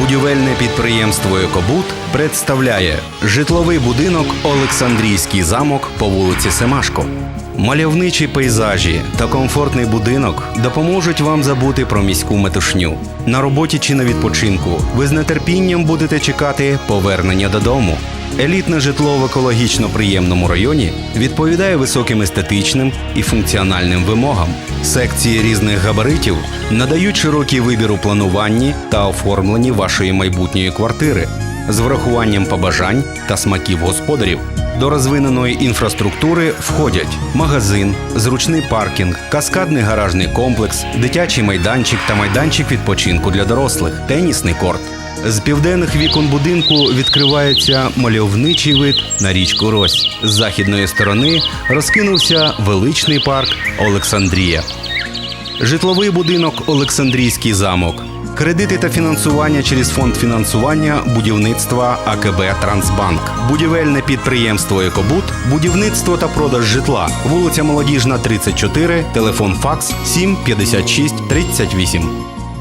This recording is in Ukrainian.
Будівельне підприємство Екобуд представляє житловий будинок Олександрійський замок по вулиці Семашко. Мальовничі пейзажі та комфортний будинок допоможуть вам забути про міську метушню. На роботі чи на відпочинку ви з нетерпінням будете чекати повернення додому. Елітне житло в екологічно приємному районі відповідає високим естетичним і функціональним вимогам. Секції різних габаритів надають широкий вибір у плануванні та оформленні вашої майбутньої квартири з врахуванням побажань та смаків господарів. До розвиненої інфраструктури входять магазин, зручний паркінг, каскадний гаражний комплекс, дитячий майданчик та майданчик відпочинку для дорослих, тенісний корт. З південних вікон будинку відкривається мальовничий вид на річку Рось. З західної сторони розкинувся величний парк Олександрія. Житловий будинок Олександрійський замок. Кредити та фінансування через фонд фінансування будівництва АКБ Трансбанк, будівельне підприємство Екобуд, будівництво та продаж житла, вулиця Молодіжна, 34, телефон факс 7 56 38.